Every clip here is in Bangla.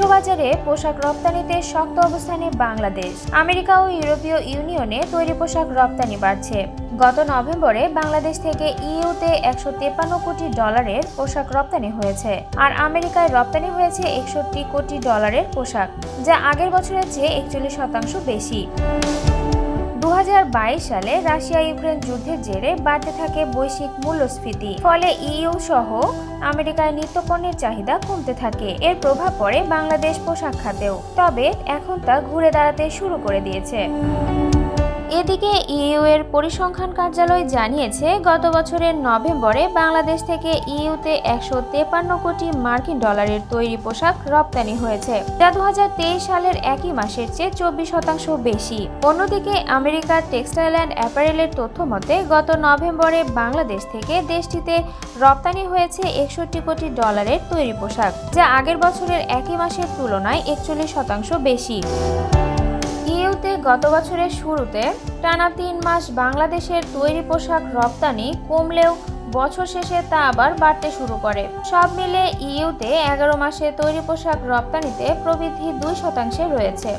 বিশ্ববাজারে পোশাক রপ্তানিতে শক্ত অবস্থানে বাংলাদেশ। আমেরিকা ও ইউরোপীয় ইউনিয়নে তৈরি পোশাক রপ্তানি বাড়ছে। গত নভেম্বরে বাংলাদেশ থেকে ইউতে একশো তেপান্ন কোটি ডলারের পোশাক রপ্তানি হয়েছে আর আমেরিকায় রপ্তানি হয়েছে একষট্টি কোটি ডলারের পোশাক, যা আগের বছরের চেয়ে একচল্লিশ শতাংশ বেশি। দু হাজার বাইশ সালে রাশিয়া ইউক্রেন যুদ্ধের জেরে বাড়তে থাকে বৈশ্বিক মূল্যস্ফীতি। ফলে ইইউ সহ আমেরিকায় নিত্যপণ্যের চাহিদা কমতে থাকে। এর প্রভাব পড়ে বাংলাদেশ পোশাক খাতেও। তবে এখন তা ঘুরে দাঁড়াতে শুরু করে দিয়েছে। এদিকে ইইউ এর পরিসংখ্যান কার্যালয় জানিয়েছে, গত বছরের নভেম্বরে বাংলাদেশ থেকে ইইউতে একশো তেপান্ন কোটি মার্কিন ডলারের তৈরি পোশাক রপ্তানি হয়েছে। যা দুহাজার তেইশ সালের একই মাসের চেয়ে চব্বিশ শতাংশ বেশি। অন্যদিকে আমেরিকার টেক্সটাইল অ্যান্ড অ্যাপারেলের তথ্য মতে, গত নভেম্বরে বাংলাদেশ থেকে দেশটিতে রপ্তানি হয়েছে একষট্টি কোটি ডলারের তৈরি পোশাক, যা আগের বছরের একই মাসের তুলনায় একচল্লিশ শতাংশ বেশি। ইউতে গত বছরের শুরুতে টানা তিন মাস বাংলাদেশের তৈরি পোশাক রপ্তানি কমলেও বছর শেষে তা আবার বাড়তে শুরু করে। সব মিলে ইউতে এগারো মাসে তৈরি পোশাক রপ্তানিতে প্রবৃদ্ধি দুই শতাংশে রয়েছে।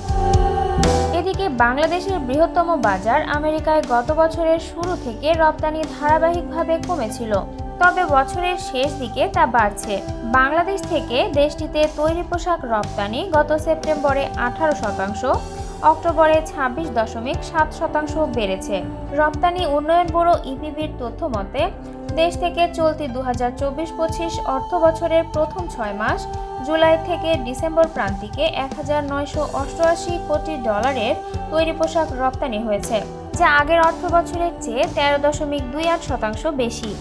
এদিকে বাংলাদেশের বৃহত্তম বাজার আমেরিকায় গত বছরের শুরু থেকে রপ্তানি ধারাবাহিকভাবে কমেছিল। তবে বছরের শেষ দিকে তা বাড়ছে। বাংলাদেশ থেকে দেশটিতে তৈরি পোশাক রপ্তানি গত সেপ্টেম্বরে আঠারো শতাংশ অক্টোবরে ছাব্বিশ দশমিক সাত শতাংশ বেড়েছে। রপ্তানি উন্নয়ন ব্যুরো ইপিবির তথ্য মতে, দেশ থেকে চলতি দু হাজার চব্বিশ পঁচিশ অর্থ বছরের প্রথম ছয় মাস, জুলাই থেকে ডিসেম্বর প্রান্তিকে এক হাজার নয়শো অষ্টআশি কোটি ডলারের তৈরি পোশাক রপ্তানি হয়েছে, যা আগের অর্থ বছরের চেয়ে তেরো দশমিক দুই আট শতাংশ বেশি।